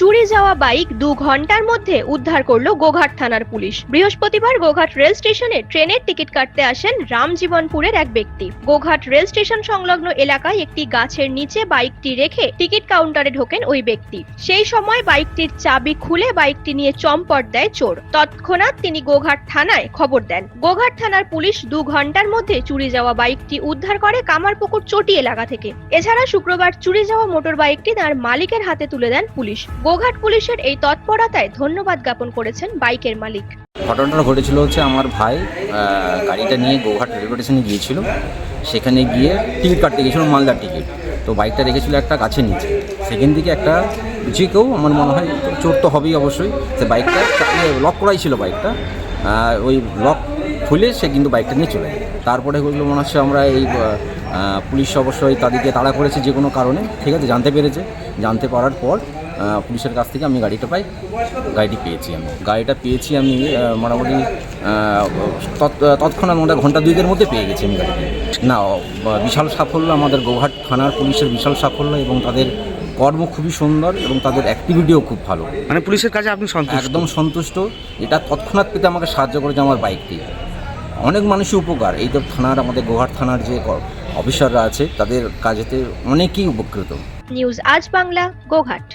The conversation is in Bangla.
চুরি যাওয়া বাইক দু ঘণ্টার মধ্যে উদ্ধার করল গোঘাট থানার পুলিশ। বৃহস্পতিবার গোঘাট রেল স্টেশনে ট্রেনের টিকিট কাটতে আসেন রামজীবনপুরের এক ব্যক্তি। গোঘাট রেল স্টেশন সংলগ্ন এলাকায় একটি গাছের নিচে বাইকটি রেখে টিকিট কাউন্টারে ঢোকেন ওই ব্যক্তি। সেই সময় বাইকটির চাবি খুলে বাইকটি নিয়ে চম্পট দেয় চোর। তৎক্ষণাৎ তিনি গোঘাট থানায় খবর দেন। গোঘাট থানার পুলিশ দু ঘণ্টার মধ্যে চুরি যাওয়া বাইকটি উদ্ধার করে কামারপুকুর চটি এলাকা থেকে। এছাড়া শুক্রবার চুরি যাওয়া মোটর বাইকটি তার মালিকের হাতে তুলে দেন পুলিশ। গোঘাট পুলিশের এই তৎপরতায় ধন্যবাদ জ্ঞাপন করেছেন বাইকের মালিক। ঘটনাটা ঘটেছিল হচ্ছে আমার ভাই গাড়িটা নিয়ে গোঘাট রেলওয়ে স্টেশনে গিয়েছিল। সেখানে গিয়ে টিকিট কাটতে গিয়েছিল, মালদার টিকিট। তো বাইকটা রেখেছিল একটা গাছের নিচে। সেখান থেকে একটা যে কেউ আমার মনে হয় চোর তো হবেই অবশ্যই। সে বাইকটা লক করাই ছিল বাইকটা। ওই লক খুলে সে কিন্তু বাইকটা নিয়ে চলে যায়। তারপরে ওইগুলো মনে হচ্ছে আমরা এই পুলিশ অবশ্যই তাদেরকে তাড়া করেছে যে কোনো কারণে। ঠিক আছে, জানতে পেরেছে। জানতে পারার পর পুলিশের কাছ থেকে আমি গাড়িটা পাই গাড়িটি পেয়েছি আমি। গাড়িটা পেয়েছি আমি মোটামুটি তৎ- তৎক্ষণাৎ মধ্যে ঘণ্টা দুয়েকের মধ্যে পেয়ে গেছি আমি গাড়িটি। না বিশাল সাফল্য আমাদের গোঘাট থানার পুলিশের বিশাল সাফল্য এবং তাদের কর্ম খুবই সুন্দর এবং তাদের অ্যাক্টিভিটিও খুব ভালো। মানে পুলিশের কাছে আপনি একদম সন্তুষ্ট। এটা তৎক্ষণাৎ পেতে আমাকে সাহায্য করেছে আমার বাইকটি। অনেক মানুষই উপকার। এই তো থানার আমাদের গোঘাট থানার যে অফিসাররা আছে তাদের কাজেতে অনেকেই উপকৃত। নিউজ আজ বাংলা গোঘাট